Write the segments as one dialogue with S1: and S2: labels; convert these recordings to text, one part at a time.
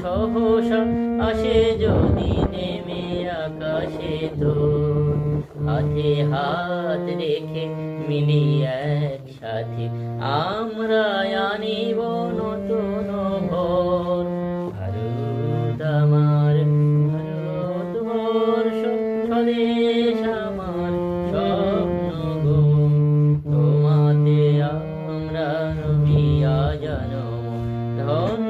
S1: সহসা আসে যদি নেমে আকাশে তো হাতে হাত রেখে মিলি একসাথে আমরা আনিব নতুন ভোর। ভারত আমার ভারত বর্ষ স্বদেশ আমার স্বপ্ন তোমাতে আমরা রবিয়া জনম ধন্য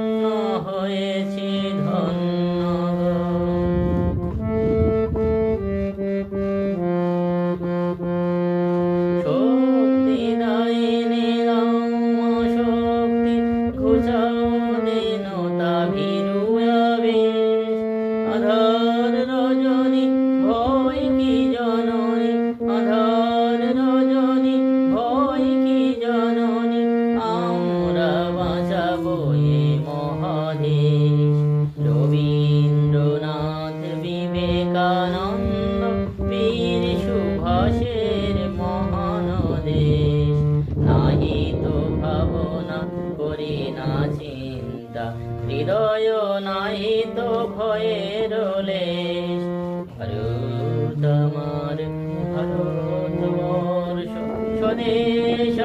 S1: চিন্তা হৃদয় নাই তো ভয়ের লেশ। ভারত আমার ভারত বর্ষ স্বদেশ